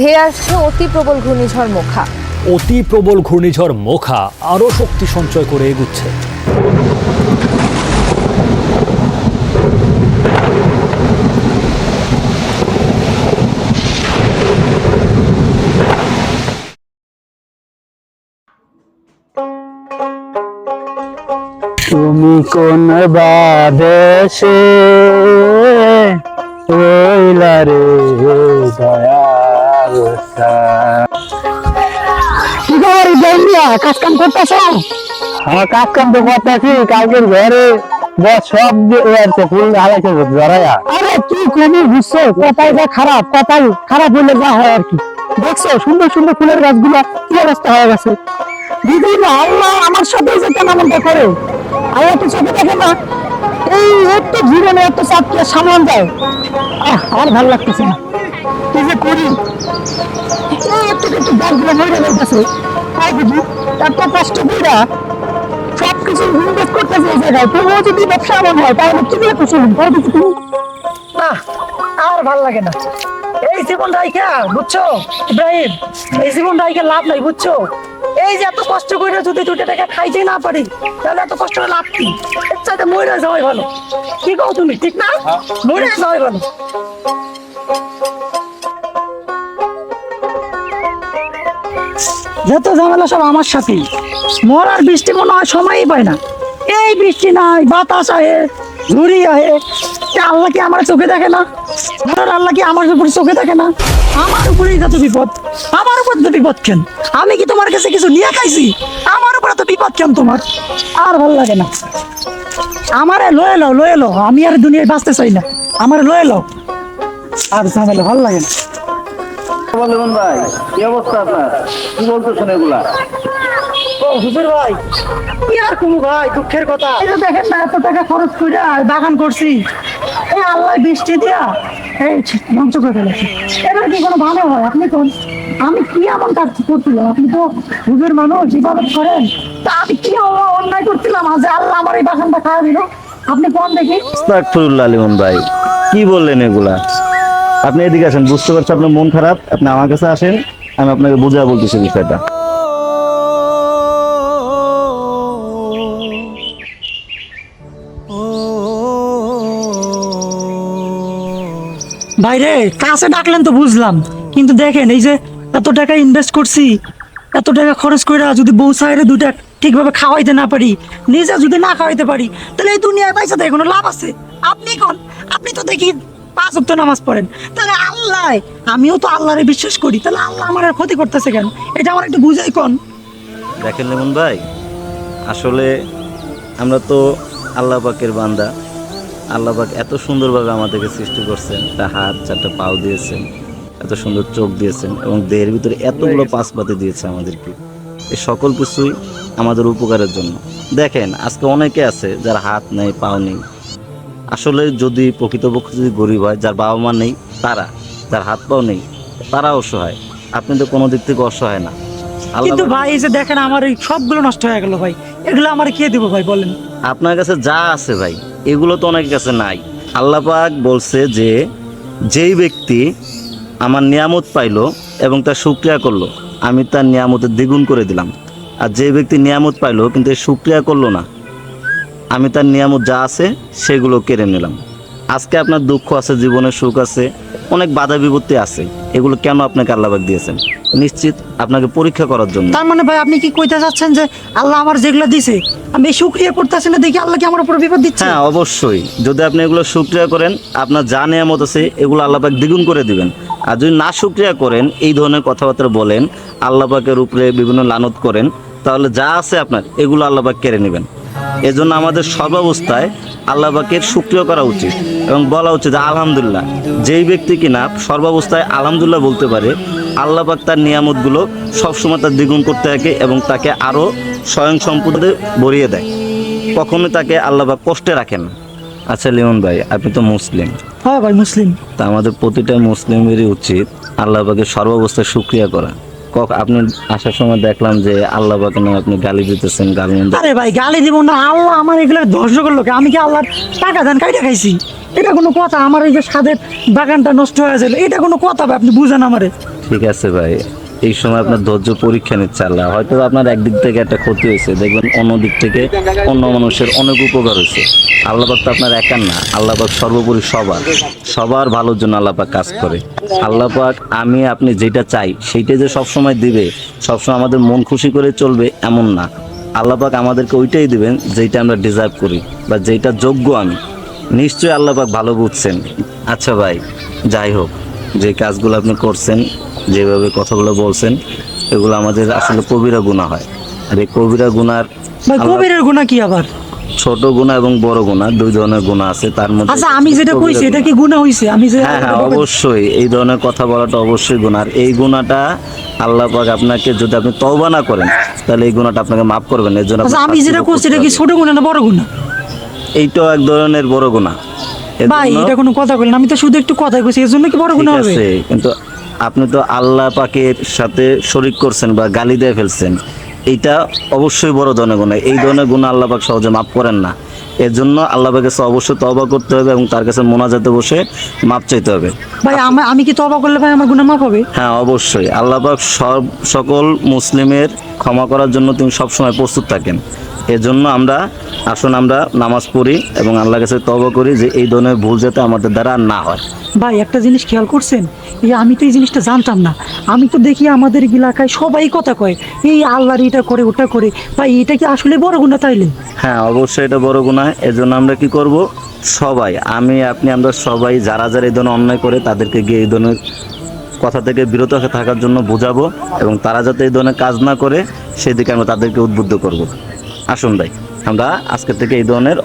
ধেয়ে আসছে অতি প্রবল ঘূর্ণিঝড় মোখা। অতি প্রবল ঘূর্ণিঝড় মোখা আরও শক্তি সঞ্চয় করে এগুচ্ছে। তুমি কোন বাদেশে? রইলা রে দয়াল কি খবর ইব্রাহিমিয়া কাজ কাম করতেছ? আমার কাজ কাম তো করতেছি কালকের ঘরে বস সব আছে ফুল হারাইছে আরে তুই কবি বুঝছ? কথাই যা খারাপ কথাই খারাপ হলে যা হয় আর কি। দেখছ সুন্দর সুন্দর ফুলের গাছগুলো কি অবস্থা হয়ে গেছে? দিদি না আল্লাহ আমার সাথে যে কেন এমনটা করে। আল্লাহ তো চোখে দেখে না। এই একটু জীবনে একটু চাপকে সামান যায় আহ আর ভালো লাগতেছে না। কি যে করি এই একটু একটু গাছগুলো মরে যাইতেছে তাই বুঝি এত কষ্ট কইরা সব কিছু ইনভেস্ট করতেছে এই জায়গায়। তবুও যদি ব্যবসা এমন হয় তাহলে কি করে বুঝি তুমি না আর ভালো লাগে না। এই জীবন রাইখা বুঝছ? ইব্রাহিম এই জীবন রাইখা লাভ নাই বুঝছ? এই যে এত কষ্ট করে যদি দুটো টাকা খাইতে না পারি তাহলে এত কষ্ট করে লাভ কি? চাইতে মরে যাওয়াই ভালো। কি কও তুমি ঠিক না? মরে যাওয়াই ভালো। যত ঝামেলা সব আমার সাথে। মরার বৃষ্টি মনে হয় সময়ই পায় না। এই বৃষ্টি নাই, বাতাস আহে, ঝুড়ি আহে। আল্লাহ কি আমার চোখে দেখে না? মরার আল্লাহ কি আমার উপরে চোখে দেখে না? আমার উপরেই যত বিপদ, আমার উপর তো বিপদ কেন? আমি কি তোমার কাছে কিছু নিয়ে খাইছি? আমার উপরে তো বিপদ কেন তোমার? আর ভালো লাগে না। আমারে লয়ে লও লয়ে লও। আমি আর দুনিয়ায় বাঁচতে চাই না। আমার লয়ে লও। আর ঝামেলা ভালো লাগে না। বলুন ভাই কি অবস্থা আপনার? কি বলতেছেন এগুলা? হুজুর ভাই কি আর কুমু ভাই দুঃখের কথা। এই দেখেন না এত টাকা খরচ করে বাগান করছি। এই আল্লাহ বৃষ্টি দিয়া এই ধ্বংস করে ফেলেছে। এবার কি কোনো ভালো হয়? আপনি কোন আমি কি এমন কাজ করছিলাম? আপনি তো হুজুর মানুষ ইবাদত করেন। তা আমি কি অন্যায় করছিলাম? আজ আল্লাহ আমার এই বাগানটা খাওয়া দিল। আপনি কোন দেখি? ভাই কি বললেন এগুলা? আপনি এদিকে আসেন, বুঝতে পারছি আপনার মন খারাপ। আপনি আমার কাছে আসেন, আমি আপনাকে বুঝা বলতেছি বিষয়টা। বাইরে কাছে ডাকলেন তো বুঝলাম। কিন্তু দেখেন, এই যে এত টাকা ইনভেস্ট করছি, এত টাকা খরচ করে যদি বউ সাইডে দুটা ঠিকভাবে খাওয়াইতে না পারি, নিজে যদি না খাওয়াইতে পারি, তাহলে এই দুনিয়ায় পয়সা থেকে কোনো লাভ আছে। আপনি কোন? আপনি তো দেখি পাঁচ অক্ট নামাজ পড়েন। তাহলে আল্লাহ আমিও তো আল্লাহরে বিশ্বাস করি তাহলে আল্লাহ আমার আর ক্ষতি করতেছে কেন? এটা আমার একটু বুঝাই কোন। দেখেন লেমন ভাই আসলে আমরা তো আল্লাহ পাকের বান্দা। আল্লাহ পাক এত সুন্দরভাবে আমাদেরকে সৃষ্টি করছেন একটা হাত চারটা পাও দিয়েছেন এত সুন্দর চোখ দিয়েছেন এবং দেহের ভিতরে এতগুলো পাশপাতি দিয়েছে আমাদেরকে। এই সকল কিছুই আমাদের উপকারের জন্য। দেখেন আজকে অনেকে আছে যার হাত নেই পাও নেই আসলে যদি প্রকৃতপক্ষে যদি গরিব হয় যার বাবা মা নেই তারা যার হাত পাও নেই তারা অসহায়। আপনি তো কোনো দিক থেকে অসহায় না। কিন্তু ভাই এই যে দেখেন আমার এই সবগুলো নষ্ট হয়ে গেল ভাই। এগুলো আমার কে দেবো ভাই বলেন। আপনার কাছে যা আছে ভাই এগুলো তো অনেকের কাছে নাই। আল্লাহ পাক বলছে যে যেই ব্যক্তি আমার নিয়ামত পাইলো এবং তার সুক্রিয়া করল আমি তার নিয়ামতের দ্বিগুণ করে দিলাম। আর যে ব্যক্তি নিয়ামত পাইলো কিন্তু সুক্রিয়া করল না আমি তার নিয়ামত যা আছে সেগুলো কেড়ে নিলাম। আজকে আপনার দুঃখ আছে জীবনের সুখ আছে অনেক বাধা বিপত্তি আছে। এগুলো কেন আপনাকে আল্লাহবাক দিয়েছেন? নিশ্চিত আপনাকে পরীক্ষা করার জন্য। তার মানে ভাই আপনি কি কইতে চাচ্ছেন যে আল্লাহ আমার যেগুলো দিছে আমি শুক্রিয়া করতেছি না দেখি আল্লাহ কি আমার উপর বিপদ দিচ্ছে? হ্যাঁ অবশ্যই। যদি আপনি এগুলো সুক্রিয়া করেন আপনার যা নিয়ামত আছে এগুলো আল্লাপাক দ্বিগুণ করে দিবেন। আর যদি না সুক্রিয়া করেন এই ধরনের কথাবার্তা বলেন আল্লাপাকের উপরে বিভিন্ন লানত করেন তাহলে যা আছে আপনার এগুলো আল্লাপাক কেড়ে নেবেন। এজন্য আমাদের সর্বাবস্থায় আল্লাপাকের সুক্রিয়া করা উচিত এবং বলা উচিত যে আলহামদুলিল্লাহ যেই ব্যক্তি কিনা সর্বাবস্থায় আলহামদুলিল্লাহ বলতে পারে আল্লাপাক তার নিয়ামতগুলো সবসময় তার দ্বিগুণ করতে থাকে এবং তাকে আরও স্বয়ং সম্পদে ভরিয়ে দেয়। কখনো তাকে আল্লাহবাক কষ্টে রাখেন না। আচ্ছা লিমন ভাই আপনি তো মুসলিম। হ্যাঁ ভাই মুসলিম। তা আমাদের প্রতিটা মুসলিমেরই উচিত আল্লাহবাকে সর্বাবস্থায় সুক্রিয়া করা। আপনি আসার সময় দেখলাম যে আল্লাহবাকে নিয়ে আপনি গালি দিতেছেন গালি আরে ভাই গালি দিব না। আল্লাহ আমার এগুলো ধ্বংস করল? আমি কি আল্লাহর টাকা দেন কাইটা খাইছি? এটা কোনো কথা? আমার এই যে সাদের বাগানটা নষ্ট হয়ে যাবে এটা কোনো কথা ভাই আপনি বুঝেন আমারে। ঠিক আছে ভাই। এই সময় আপনার ধৈর্য পরীক্ষা নিচ্ছে আল্লাহ। হয়তো আপনার একদিক থেকে একটা ক্ষতি হয়েছে, দেখবেন অন্য দিক থেকে অন্য মানুষের অনেক উপকার হয়েছে। আল্লাপাক তো আপনার একার না আল্লাপাক সর্বোপরি সবার। সবার ভালোর জন্য আল্লাপাক কাজ করে। আল্লাপাক আমি, আপনি যেটা চাই, সেইটা যে সবসময় দিবে, সবসময় আমাদের মন খুশি করে চলবে এমন না। আল্লাপাক আমাদেরকে ওইটাই দিবেন, যেটা আমরা ডিজার্ভ করি বা যেটা যোগ্য আমি। নিশ্চয়ই আল্লাপাক ভালো বুঝছেন। আচ্ছা ভাই, যাই হোক, যে কাজগুলো আপনি করছেন যেভাবে কথাগুলো বলছেন এগুলো আমাদের আসলে কবিরা গুণা হয়। আর এই কবিরা গুনার কবিরের গুণা কি আবার? ছোট গুণা এবং বড় গুণা দুই ধরনের গুণা আছে। তার মধ্যে আচ্ছা আমি যেটা কইছি এটা কি গুণা হইছে? আমি যে হ্যাঁ হ্যাঁ অবশ্যই। এই ধরনের কথা বলাটা অবশ্যই গুণা আর এই গুণাটা আল্লাহ পাক আপনাকে যদি আপনি তওবা না করেন তাহলে এই গুণাটা আপনাকে মাফ করবেন। এর জন্য আচ্ছা আমি যেটা করছি এটা কি ছোট গুণা না বড় গুণা। এইটাও এক ধরনের বড় গুণা ভাই এটা কোনো কথা বলেন আমি তো শুধু একটু কথা কইছি এর জন্য কি বড় গুণা হবে? কিন্তু আপনি তো আল্লাহ পাকের সাথে শরিক করছেন বা গালি দিয়ে ফেলছেন এইটা অবশ্যই বড় ধরনের গুণা এই ধরনের গুণা আল্লাহ পাক সহজে মাফ করেন না। এর জন্য আল্লাহ পাকের কাছে অবশ্যই তবা করতে হবে এবং তার কাছে মোনাজাতে বসে মাপ চাইতে হবে। ভাই আমি আমি কি তবা করলে ভাই আমার গুণা মাফ হবে? হ্যাঁ অবশ্যই। আল্লাহ পাক সব সকল মুসলিমের ক্ষমা করার জন্য তিনি সবসময় প্রস্তুত থাকেন। এর জন্য আমরা আসুন আমরা নামাজ পড়ি এবং আল্লাহর কাছে তবা করি যে এই ধরনের ভুল যাতে আমাদের দ্বারা না হয়। ভাই একটা জিনিস খেয়াল করছেন? এই আমি তো এই জিনিসটা জানতাম না। আমি তো দেখি আমাদের এলাকায় সবাই কথা কয় এই আল্লাহর এটা করে ওটা করে। ভাই এটা কি আসলে বড় গুণা তাইলে? হ্যাঁ অবশ্যই এটা বড় গুণা এর জন্য আমরা কি করব? সবাই আমি আপনি আমরা সবাই যারা যারা এই ধরনের অন্যায় করে তাদেরকে গিয়ে এই ধরনের কথা থেকে বিরত থাকার জন্য বোঝাবো এবং তারা যাতে এই ধরনের কাজ না করে সেদিকে আমরা তাদেরকে উদ্বুদ্ধ করব। আসুন ভাই। আমরা আজকে থেকে এই ধরনের